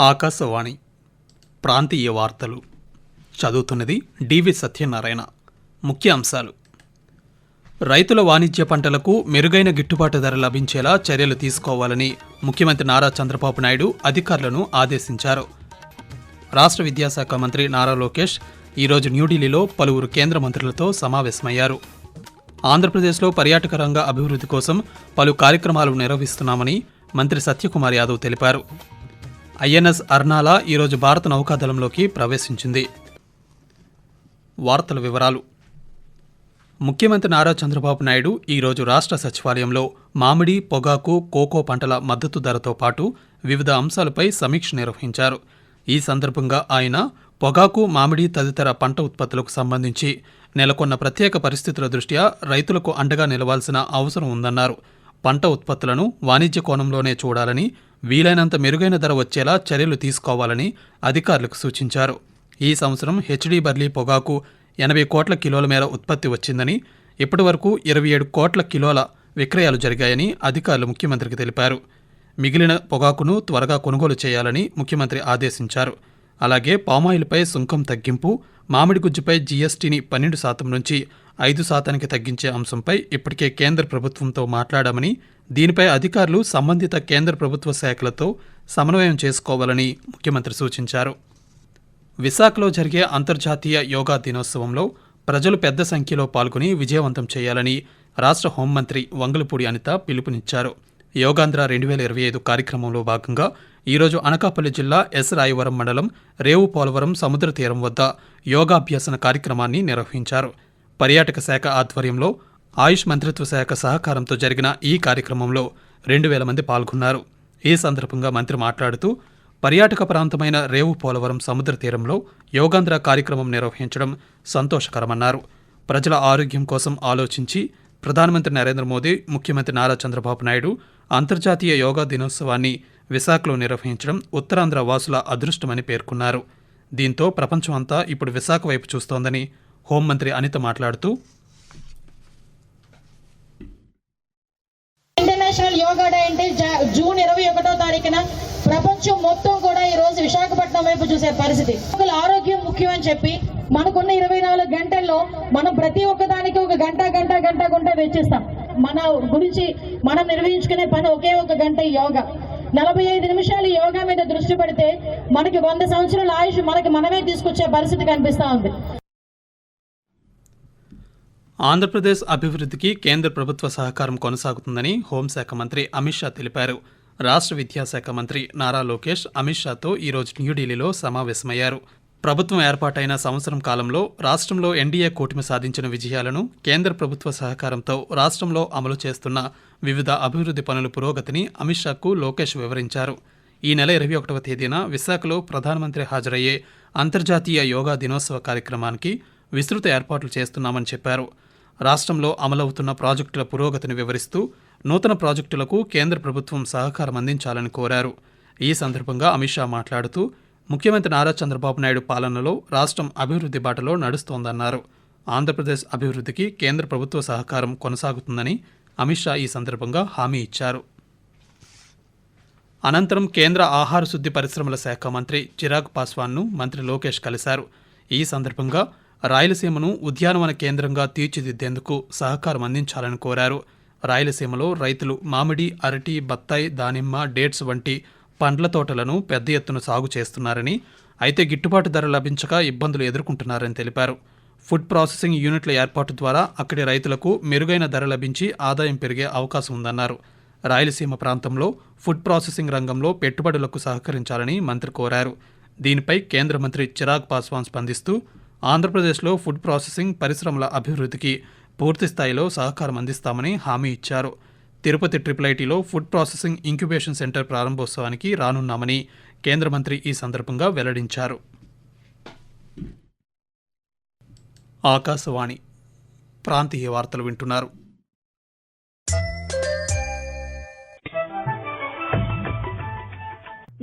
ఆకాశవాణి ప్రాంతీయ వార్తలు. చదువుతున్నది డివి సత్యనారాయణ. ముఖ్య అంశాలు. రైతుల వాణిజ్య పంటలకు మెరుగైన గిట్టుబాటు ధర లభించేలా చర్యలు తీసుకోవాలని ముఖ్యమంత్రి నారా చంద్రబాబు నాయుడు అధికారులను ఆదేశించారు. రాష్ట్ర విద్యాశాఖ మంత్రి నారా లోకేష్ ఈరోజు న్యూఢిల్లీలో పలువురు కేంద్ర మంత్రులతో సమావేశమయ్యారు. ఆంధ్రప్రదేశ్లో పర్యాటక రంగ అభివృద్ధి కోసం పలు కార్యక్రమాలు నిర్వహిస్తున్నామని మంత్రి సత్యకుమార్ యాదవ్ తెలిపారు. ఐఎన్ఎస్ అర్నాలా ఈరోజు భారత నౌకాదళంలోకి ప్రవేశించింది. వార్తల వివరాలు. ముఖ్యమంత్రి నారా చంద్రబాబు నాయుడు ఈరోజు రాష్ట్ర సచివాలయంలో మామిడి పొగాకు కోకో పంటల మద్దతు ధరతో పాటు వివిధ అంశాలపై సమీక్ష నిర్వహించారు. ఈ సందర్భంగా ఆయన పొగాకు మామిడి తదితర పంట ఉత్పత్తులకు సంబంధించి నెలకొన్న ప్రత్యేక పరిస్థితుల దృష్ట్యా రైతులకు అండగా నిలవాల్సిన అవసరం ఉందన్నారు. పంట ఉత్పత్తులను వాణిజ్య కోణంలోనే చూడాలని వీలైనంత మెరుగైన ధర వచ్చేలా చర్యలు తీసుకోవాలని అధికారులకు సూచించారు. ఈ సంవత్సరం హెచ్డీ బర్లీ పొగాకు ఎనభై కోట్ల కిలోల మేర ఉత్పత్తి వచ్చిందని ఇప్పటి వరకు ఇరవై ఏడు కోట్ల కిలోల విక్రయాలు జరిగాయని అధికారులు ముఖ్యమంత్రికి తెలిపారు. మిగిలిన పొగాకును త్వరగా కొనుగోలు చేయాలని ముఖ్యమంత్రి ఆదేశించారు. అలాగే పామాయిల్పై సుంకం తగ్గింపు మామిడి గుజ్జుపై జీఎస్టీని పన్నెండు శాతం నుంచి ఐదు శాతానికి తగ్గించే అంశంపై ఇప్పటికే కేంద్ర ప్రభుత్వంతో మాట్లాడామని దీనిపై అధికారులు సంబంధిత కేంద్ర ప్రభుత్వ శాఖలతో సమన్వయం చేసుకోవాలని ముఖ్యమంత్రి సూచించారు. విశాఖలో జరిగే అంతర్జాతీయ యోగా దినోత్సవంలో ప్రజలు పెద్ద సంఖ్యలో పాల్గొని విజయవంతం చేయాలని రాష్ట్ర హోంమంత్రి వంగలపూడి అనిత పిలుపునిచ్చారు. యోగాంధ్ర రెండు వేల ఇరవై ఐదు కార్యక్రమంలో భాగంగా ఈరోజు అనకాపల్లి జిల్లా ఎస్ రాయవరం మండలం రేవు పోలవరం సముద్ర తీరం వద్ద యోగాభ్యాసన కార్యక్రమాన్ని నిర్వహించారు. పర్యాటక శాఖ ఆధ్వర్యంలో ఆయుష్ మంత్రిత్వ శాఖ సహకారంతో జరిగిన ఈ కార్యక్రమంలో రెండు వేల మంది పాల్గొన్నారు. ఈ సందర్భంగా మంత్రి మాట్లాడుతూ పర్యాటక ప్రాంతమైన రేవు పోలవరం సముద్ర తీరంలో యోగాంధ్ర కార్యక్రమం నిర్వహించడం సంతోషకరమన్నారు. ప్రజల ఆరోగ్యం కోసం ఆలోచించి ప్రధానమంత్రి నరేంద్ర మోదీ ముఖ్యమంత్రి నారా చంద్రబాబు నాయుడు అంతర్జాతీయ యోగా దినోత్సవాన్ని విశాఖలో నిర్వహించడం ఉత్తరాంధ్ర వాసుల అదృష్టమని పేర్కొన్నారు. దీంతో ప్రపంచం అంతా ఇప్పుడు విశాఖ వైపు చూస్తోందని హోంమంత్రి అనిత మాట్లాడుతూ ఇంటర్నేషనల్ యోగా డే అంటే జూన్ ఇరవై ఒకటో తారీఖున ప్రపంచం మొత్తం కూడా ఈ రోజు విశాఖపట్నం వైపు చూసే పరిస్థితి. ఆరోగ్యం ముఖ్యం అని చెప్పి మనకున్న ఇరవై నాలుగు గంటల్లో మనం ప్రతి ఒక్కదానికి ఒక గంట గంట గంట గుంట వెచ్చిస్తాం. మన గురించి మనం నిర్వహించుకునే పని ఒకే ఒక గంట యోగా. నలభై ఐదు నిమిషాలు యోగా మీద దృష్టి పెడితే మనకి వంద సంవత్సరాల ఆయుష్ మనకి మనమే తీసుకొచ్చే పరిస్థితి కనిపిస్తూ ఉంది. ఆంధ్రప్రదేశ్ అభివృద్ధికి కేంద్ర ప్రభుత్వ సహకారం కొనసాగుతుందని హోంశాఖ మంత్రి అమిత్ షా తెలిపారు. రాష్ట్ర విద్యాశాఖ మంత్రి నారా లోకేష్ అమిత్ షాతో ఈరోజు న్యూఢిల్లీలో సమావేశమయ్యారు. ప్రభుత్వం ఏర్పాటైన సంవత్సరం కాలంలో రాష్ట్రంలో ఎన్డీఏ కూటమి సాధించిన విజయాలను కేంద్ర ప్రభుత్వ సహకారంతో రాష్ట్రంలో అమలు చేస్తున్న వివిధ అభివృద్ధి పనుల పురోగతిని అమిత్ షాకు లోకేష్ వివరించారు. ఈ నెల ఇరవై ఒకటవ తేదీన విశాఖలో ప్రధానమంత్రి హాజరయ్యే అంతర్జాతీయ యోగా దినోత్సవ కార్యక్రమానికి విస్తృత ఏర్పాట్లు చేస్తున్నామని చెప్పారు. రాష్ట్రంలో అమలవుతున్న ప్రాజెక్టుల పురోగతిని వివరిస్తూ నూతన ప్రాజెక్టులకు కేంద్ర ప్రభుత్వం సహకారం అందించాలని కోరారు. ఈ సందర్భంగా అమిత్ షా మాట్లాడుతూ ముఖ్యమంత్రి నారా చంద్రబాబు నాయుడు పాలనలో రాష్ట్రం అభివృద్ధి బాటలో నడుస్తోందన్నారు. ఆంధ్రప్రదేశ్ అభివృద్ధికి కేంద్ర ప్రభుత్వ సహకారం కొనసాగుతుందని అమిత్ షా ఈ సందర్భంగా హామీ ఇచ్చారు. అనంతరం కేంద్ర ఆహార శుద్ధి పరిశ్రమల శాఖ మంత్రి చిరాగ్ పాస్వాన్ను మంత్రి లోకేష్ కలిశారు. ఈ సందర్భంగా రాయలసీమను ఉద్యానవన కేంద్రంగా తీర్చిదిద్దేందుకు సహకారం అందించాలని కోరారు. రాయలసీమలో రైతులు మామిడి అరటి బత్తాయి దానిమ్మ డేట్స్ వంటి పండ్ల తోటలను పెద్ద ఎత్తున సాగు చేస్తున్నారని అయితే గిట్టుబాటు ధర లభించక ఇబ్బందులు ఎదుర్కొంటున్నారని తెలిపారు. ఫుడ్ ప్రాసెసింగ్ యూనిట్ల ఏర్పాటు ద్వారా అక్కడి రైతులకు మెరుగైన ధర లభించి ఆదాయం పెరిగే అవకాశం ఉందన్నారు. రాయలసీమ ప్రాంతంలో ఫుడ్ ప్రాసెసింగ్ రంగంలో పెట్టుబడులకు సహకరించాలని మంత్రి కోరారు. దీనిపై కేంద్ర మంత్రి చిరాగ్ పాస్వాన్ స్పందిస్తూ ఆంధ్రప్రదేశ్లో ఫుడ్ ప్రాసెసింగ్ పరిశ్రమల అభివృద్ధికి పూర్తి స్థాయిలో సహకారం అందిస్తామని హామీ ఇచ్చారు. తిరుపతి ట్రిపుల్ ఐటీలో ఫుడ్ ప్రాసెసింగ్ ఇంక్యుబేషన్ సెంటర్ ప్రారంభోత్సవానికి రానున్నామని కేంద్ర మంత్రి ఈ సందర్భంగా వెల్లడించారు. ఆకాశవాణి ప్రాంతీయ వార్తలు వింటున్నారు.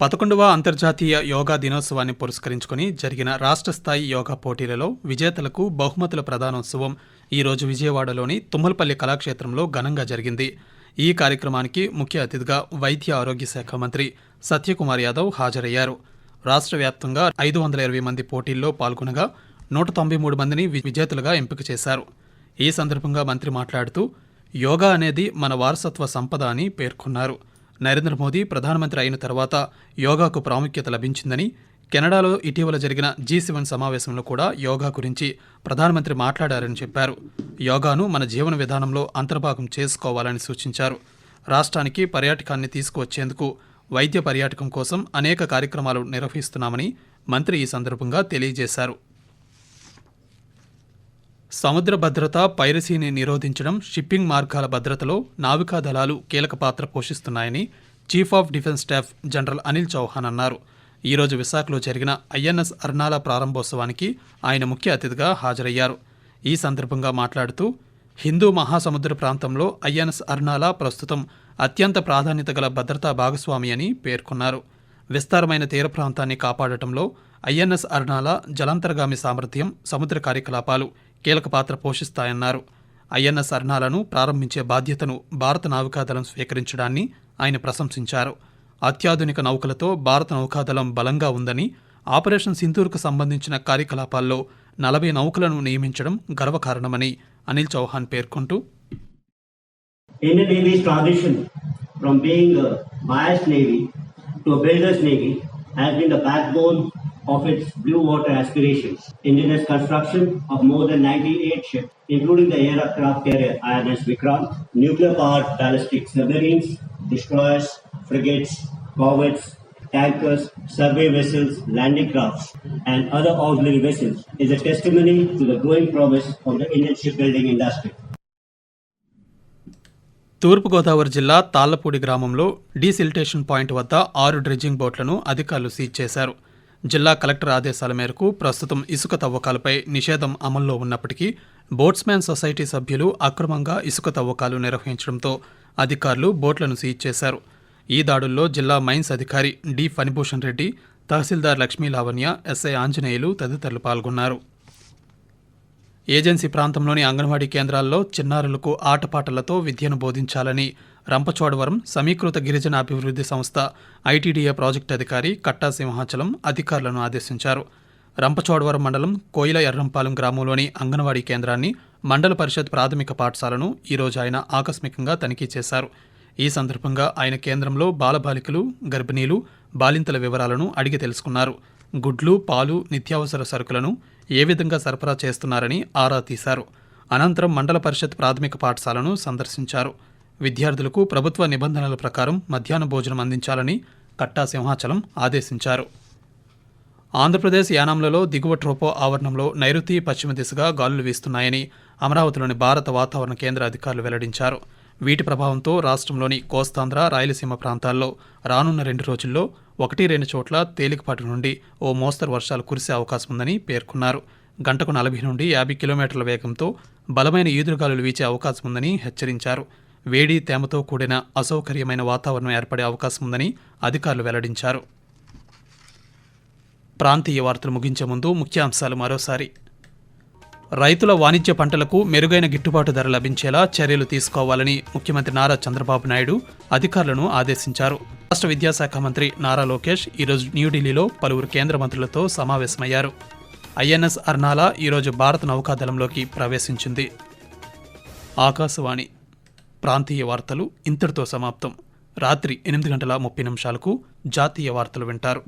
పదకొండవ అంతర్జాతీయ యోగా దినోత్సవాన్ని పురస్కరించుకుని జరిగిన రాష్ట్ర స్థాయి యోగా పోటీలలో విజేతలకు బహుమతుల ప్రదానోత్సవం ఈ రోజు విజయవాడలోని తుమ్మలపల్లి కళాక్షేత్రంలో ఘనంగా జరిగింది. ఈ కార్యక్రమానికి ముఖ్య అతిథిగా వైద్య ఆరోగ్య శాఖ మంత్రి సత్యకుమార్ యాదవ్ హాజరయ్యారు. రాష్ట్ర వ్యాప్తంగా ఐదు వందల ఇరవై మంది పోటీల్లో పాల్గొనగా నూట తొంభై మూడు మందిని విజేతలుగా ఎంపిక చేశారు. ఈ సందర్భంగా మంత్రి మాట్లాడుతూ యోగా అనేది మన వారసత్వ సంపద అని పేర్కొన్నారు. నరేంద్ర మోదీ ప్రధానమంత్రి అయిన తర్వాత యోగాకు ప్రాముఖ్యత లభించిందని కెనడాలో ఇటీవల జరిగిన జీ సెవెన్ సమావేశంలో కూడా యోగా గురించి ప్రధానమంత్రి మాట్లాడారని చెప్పారు. యోగాను మన జీవన విధానంలో అంతర్భాగం చేసుకోవాలని సూచించారు. రాష్ట్రానికి పర్యాటకాన్ని తీసుకువచ్చేందుకు వైద్య పర్యాటకం కోసం అనేక కార్యక్రమాలు నిర్వహిస్తున్నామని మంత్రి ఈ సందర్భంగా తెలియజేశారు. సముద్ర భద్రత పైరసీని నిరోధించడం షిప్పింగ్ మార్గాల భద్రతలో నావికా దళాలు కీలక పాత్ర పోషిస్తున్నాయని chief of defence staff general Anil Chauhan అన్నారు. ఈరోజు విశాఖలో జరిగిన ఐఎన్ఎస్ అర్నాల ప్రారంభోత్సవానికి ఆయన ముఖ్య అతిథిగా హాజరయ్యారు. ఈ సందర్భంగా మాట్లాడుతూ హిందూ మహాసముద్ర ప్రాంతంలో ఐఎన్ఎస్ అర్నాల ప్రస్తుతం అత్యంత ప్రాధాన్యత గల భద్రతా భాగస్వామి అని పేర్కొన్నారు. విస్తారమైన తీర ప్రాంతాన్ని కాపాడటంలో ఐఎన్ఎస్ అర్నాల జలాంతర్గామి సామర్థ్యం సముద్ర కార్యకలాపాలు కీలక పాత్ర పోషిస్తాయన్నారు. ఐఎన్ఎస్ సరణాలను ప్రారంభించే బాధ్యతను భారత నావికాదళం స్వీకరించడాన్ని ఆయన ప్రశంసించారు. అత్యాధునిక నౌకలతో భారత నౌకాదళం బలంగా ఉందని ఆపరేషన్ సింధూర్కు సంబంధించిన కార్యకలాపాల్లో నలభై నౌకలను నియమించడం గర్వకారణమని అనిల్ చౌహాన్ పేర్కొంటూ Indian Navy's transition from being a biased Navy to a builder's Navy has been the backbone of its blue water aspirations. India's construction of more than 98 ships, including the aircraft carrier INS Vikrant, nuclear-powered ballistic submarines, destroyers, frigates, corvettes, tankers, survey vessels, landing crafts, and other auxiliary vessels is a testimony to the growing promise of the Indian shipbuilding industry. తూర్పుగోదావరి జిల్లా తాళ్ళపూడి గ్రామంలో desiltation point వద్ద ఆరు dredging బోట్లను అధికారులు seize చేశారు జిల్లా collector ఆదేశాల మేరకు ప్రస్తుతం ఇసుక తవ్వకాలపై నిషేధం అమల్లో ఉన్నప్పటికీ బోట్స్మ్యాన్ సొసైటీ సభ్యులు అక్రమంగా ఇసుక తవ్వకాలు నిర్వహించడంతో అధికారులు బోట్లను సీజ్ చేశారు. ఈ దాడుల్లో జిల్లా మైన్స్ అధికారి డి ఫణిభూషణ్ రెడ్డి తహసీల్దార్ లక్ష్మీ లావణ్య ఎస్ఐ ఆంజనేయులు తదితరులు పాల్గొన్నారు. ఏజెన్సీ ప్రాంతంలోని అంగన్వాడీ కేంద్రాల్లో చిన్నారులకు ఆటపాటలతో విద్యను బోధించాలని రంపచోడవరం సమీకృత గిరిజన అభివృద్ధి సంస్థ ఐటీడీఏ ప్రాజెక్టు అధికారి కట్టా సింహాచలం అధికారులను ఆదేశించారు. రంపచోడవరం మండలం కోయిల ఎర్రంపాలెం గ్రామంలోని అంగన్వాడీ కేంద్రాన్ని మండల పరిషత్ ప్రాథమిక పాఠశాలను ఈరోజు ఆయన ఆకస్మికంగా తనిఖీ చేశారు. ఈ సందర్భంగా ఆయన కేంద్రంలో బాలబాలికలు గర్భిణీలు బాలింతల వివరాలను అడిగి తెలుసుకున్నారు. గుడ్లు పాలు నిత్యావసర సరుకులను ఏ విధంగా సరఫరా చేస్తున్నారని ఆరా తీశారు. అనంతరం మండల పరిషత్ ప్రాథమిక పాఠశాలను సందర్శించారు. విద్యార్థులకు ప్రభుత్వ నిబంధనల ప్రకారం మధ్యాహ్న భోజనం అందించాలని కట్టా సింహాచలం ఆదేశించారు. ఆంధ్రప్రదేశ్ యానాంలలో దిగువ ట్రోపో ఆవరణంలో నైరుతి పశ్చిమ దిశగా గాలులు వీస్తున్నాయని అమరావతిలోని భారత వాతావరణ కేంద్ర అధికారులు వెల్లడించారు. వీటి ప్రభావంతో రాష్ట్రంలోని కోస్తాంధ్ర రాయలసీమ ప్రాంతాల్లో రానున్న రెండు రోజుల్లో ఒకటి రెండు చోట్ల తేలికపాటి నుండి ఓ మోస్తరు వర్షాలు కురిసే అవకాశం ఉందని పేర్కొన్నారు. గంటకు నలభై నుండి యాభై కిలోమీటర్ల వేగంతో బలమైన ఈదురుగాలులు వీచే అవకాశం ఉందని హెచ్చరించారు. వేడి తేమతో కూడిన అసౌకర్యమైన వాతావరణం ఏర్పడే అవకాశం ఉందని అధికారులు వెల్లడించారు. ప్రాంతీయ వార్తలు ముగించే ముందు ముఖ్యాంశాలు మరోసారి. రైతుల వాణిజ్య పంటలకు మెరుగైన గిట్టుబాటు ధర లభించేలా చర్యలు తీసుకోవాలని ముఖ్యమంత్రి నారా చంద్రబాబు నాయుడు అధికారులను ఆదేశించారు. రాష్ట్ర విద్యాశాఖ మంత్రి నారా లోకేష్ ఈరోజు న్యూఢిల్లీలో పలువురు కేంద్ర మంత్రులతో సమావేశమయ్యారు. ఐఎన్ఎస్ అర్నాలా ఈరోజు భారత నౌకాదళంలోకి ప్రవేశించింది. ఆకాశవాణి ప్రాంతీయ వార్తలు ఇంతటితో సమాప్తం. రాత్రి ఎనిమిది గంటల ముప్పై నిమిషాలకు జాతీయ వార్తలు వింటారు.